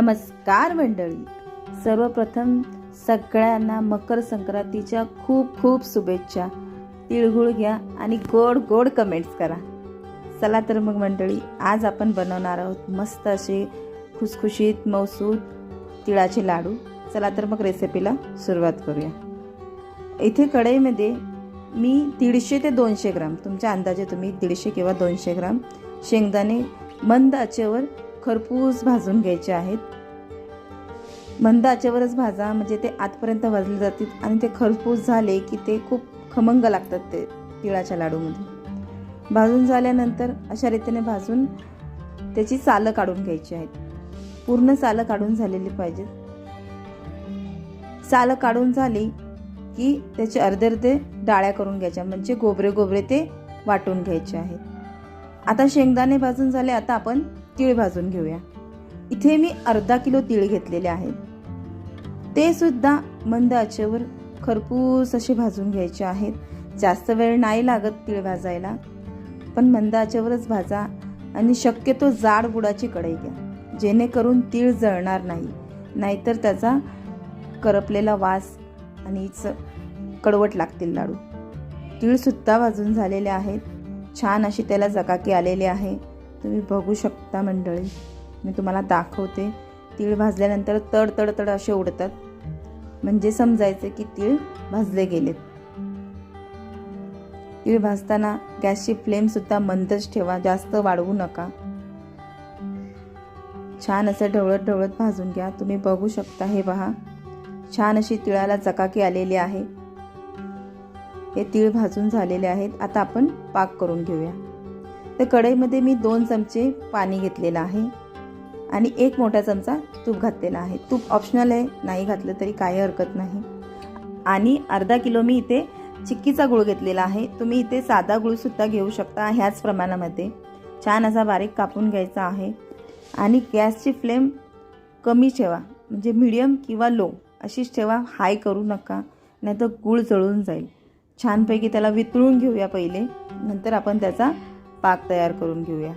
नमस्कार मंडळी. सर्वप्रथम सगळ्यांना मकर संक्रांतीच्या खूप खूप शुभेच्छा. तिळगुळ घ्या आणि गोड गोड कमेंट्स करा. चला तर मग मंडळी आज आपण बनवणार आहोत मस्त असे खुसखुशीत मौसूद तिळाचे लाडू. चला तर मग रेसिपीला सुरुवात करूया. इथे कढईमध्ये मी दीडशे ते दोनशे ग्राम तुमच्या अंदाजे तुम्ही दीडशे किंवा दोनशे ग्राम शेंगदाणे मंद आचेवर खरपूस भाजून घ्यायचे आहेत. मंद आचेवरच भाजा म्हणजे ते आतपर्यंत भाजले जातील आणि ते खरपूस झाले की ते खूप खमंग लागतात ते तिळाच्या लाडूमध्ये. भाजून झाल्यानंतर अशा रीतीने भाजून त्याची सालं काढून घ्यायची आहेत. पूर्ण सालं काढून झालेली पाहिजेत. सालं काढून झाली की त्याचे अर्धे अर्धे डाळ्या करून घ्यायच्या म्हणजे गोबरे गोबरे ते वाटून घ्यायचे आहेत. आता शेंगदाणे भाजून झाले आता आपण तीळ भाजून घेऊया. इथे मी अर्धा किलो तीळ घेतलेले आहेत. ते सुद्धा मंद आचेवर खरपूस असे भाजून घ्यायचे आहेत. जास्त वेळ नाही लागत तीळ भाजायला पण मंद आचेवरच भाजा आणि शक्यतो जाड बुडाची कढई घ्या. जेणेकरून तीळ जळणार नाही नाहीतर त्याचा करपलेला वास आणि कडवट लागतील लाडू. तीळसुद्धा भाजून झालेले आहेत. छान अशी त्याला जकाकी आलेली आहे. तुम्ही बघू शकता मंडळी. मी तुम्हाला दाखवते. तीळ भाजल्यानंतर तड तड तड असे उडतात. म्हणजे समजायचं की तीळ भाजले गेलेत. तीळ भाजताना गॅसची फ्लेमसुद्धा मंदच ठेवा. जास्त वाढवू नका. छान असं ढवळत ढवळत भाजून घ्या. तुम्ही बघू शकता हे पहा छान अशी तिळाला चकाकी आलेली आहे. हे तीळ भाजून झालेले आहेत. आता आपण पाक करून घेऊया. तर कढईमध्ये मी दोन चमचे पाणी घेतलेलं आहे आणि एक मोठा चमचा तूप घातलेला आहे. तूप ऑप्शनल आहे नाही घातलं तरी काही हरकत नाही. आणि अर्धा किलो मी इथे चिक्कीचा गुळ घेतलेला आहे. तुम्ही इथे साधा गुळसुद्धा घेऊ शकता ह्याच प्रमाणामध्ये. छान असा बारीक कापून घ्यायचा आहे. आणि गॅसची फ्लेम कमी ठेवा. म्हणजे मिडियम किंवा लो अशीच ठेवा हाय करू नका. नाहीतर गूळ जळून जाईल. छानपैकी त्याला वितळून घेऊया पहिले. नंतर आपण त्याचा पाक तयार करून घेऊया.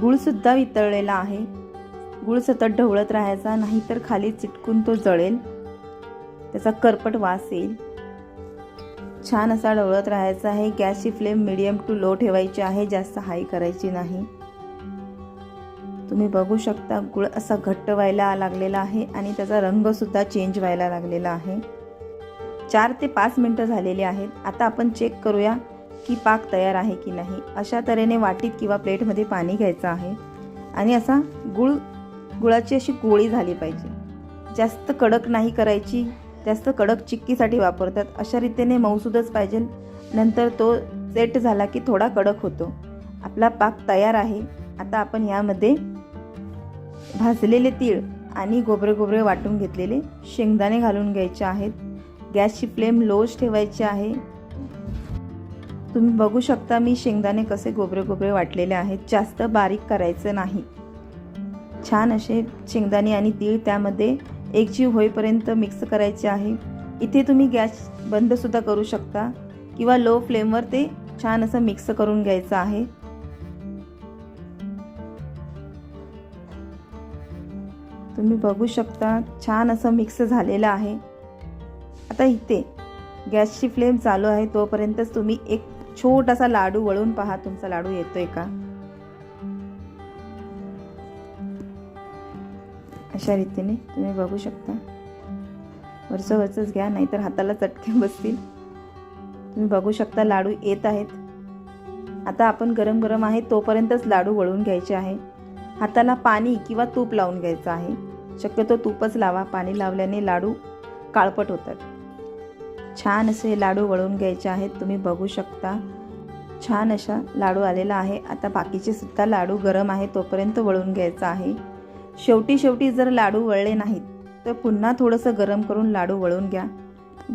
गुळसुद्धा वितळलेला आहे. गूळ सतत ढवळत राहायचा नाहीतर खाली चिटकून तो जळेल. त्याचा करपट वास येईल. छान असा ढवळत राहायचा आहे. गॅसची फ्लेम मिडियम टू लो ठेवायची आहे. जास्त हाय करायची नाही. तुम्ही बघू शकता गुळ असा घट्ट व्हायला लागलेला आहे आणि त्याचा रंगसुद्धा चेंज व्हायला लागलेला आहे. चार ते पाच मिनटं झालेली आहेत. आता आपण चेक करूया की पाक तयार आहे की नाही अशा तऱ्हेने वाटीत किंवा प्लेटमध्ये पाणी घ्यायचं आहे. आणि असा गुळ गुळाची अशी गोळी झाली पाहिजे. जास्त कडक नाही करायची जास्त कडक चिक्कीसाठी वापरतात. अशा रीतीने मऊसूदच पाहिजे. नंतर तो सेट झाला की थोडा कडक होतो. आपला पाक तयार आहे. आता आपण यामध्ये भाजलेले तीळ आणि गोबरे गोबरे वाटून घेतलेले शेंगदाणे घालून घ्यायचे आहेत. गॅसची फ्लेम लोज ठेवायची आहे. तुम्ही बघू शकता मी शेंगदाणे कसे गोबरे गोबरे वाटलेले आहेत. जास्त बारीक करायचं नाही. छान असे शेंगदाणे आणि तीळ त्यामध्ये एकजीव होईपर्यंत मिक्स करायचे आहे. इथे तुम्ही गॅस बंदसुद्धा करू शकता किंवा लो फ्लेमवर ते छान असं मिक्स करून घ्यायचं आहे. तुम्ही बघू शकता छान असं मिक्स झालेलं आहे. आता इथे गॅसची फ्लेम चालू आहे तोपर्यंतच तुम्ही एक छोटासा लाडू वळून पहा तुमचा लाडू येतोय का? अशा रीतीने तुम्ही बघू शकता. वरचं वरचंच घ्या नाहीतर हाताला चटके बसतील. तुम्ही बघू शकता लाडू येत आहेत. आता आपण गरम गरम आहे तोपर्यंतच लाडू वळून घ्यायचे आहे. हाताला पाणी किंवा तूप लावून घ्यायचं आहे. शक्यतो तूपच लावा पाणी लावल्याने लाडू काळपट होतात. छान असे लाडू वळून घ्यायचे आहेत. तुम्ही बघू शकता. छान अशा लाडू आलेला आहे. आता बाकीचे सुद्धा लाडू गरम आहे तोपर्यंत वळून घ्यायचा आहे. शेवटी शेवटी जर लाडू वळले नाहीत तर पुन्हा थोडंसं गरम करून लाडू वळून घ्या.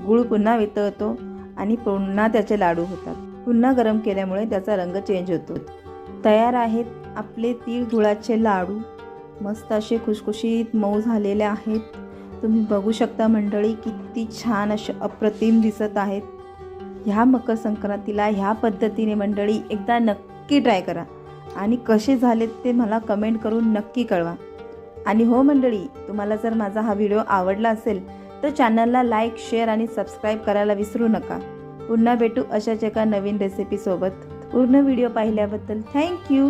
गूळ पुन्हा वितळतो आणि पुन्हा त्याचे लाडू होतात. पुन्हा गरम केल्यामुळे त्याचा रंग चेंज होतो. तयार आहेत आपले तीळ गुळाचे लाडू. मस्त असे खुशखुशीत मऊ झालेले आहेत. तुम्ही बघू शकता मंडळी किती छान असे अप्रतिम दिसत आहेत. ह्या मकर संक्रांतीला ह्या पद्धतीने मंडळी एकदा नक्की ट्राय करा. आणि कसे झालेत ते मला कमेंट करून नक्की कळवा. आणि हो मंडळी तुम्हाला जर माझा हा व्हिडिओ आवडला असेल तर चॅनलला लाईक शेअर आणि सबस्क्राईब करायला विसरू नका. पुन्हा भेटू अशाच एका नवीन रेसिपीसोबत पूर्ण व्हिडिओ पाहिल्याबद्दल थँक्यू.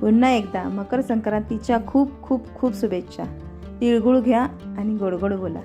पुन्हा एकदा मकर संक्रांतीच्या खूप खूप खूप शुभेच्छा. तिळगुळ घ्या आणि गोडगोड बोला.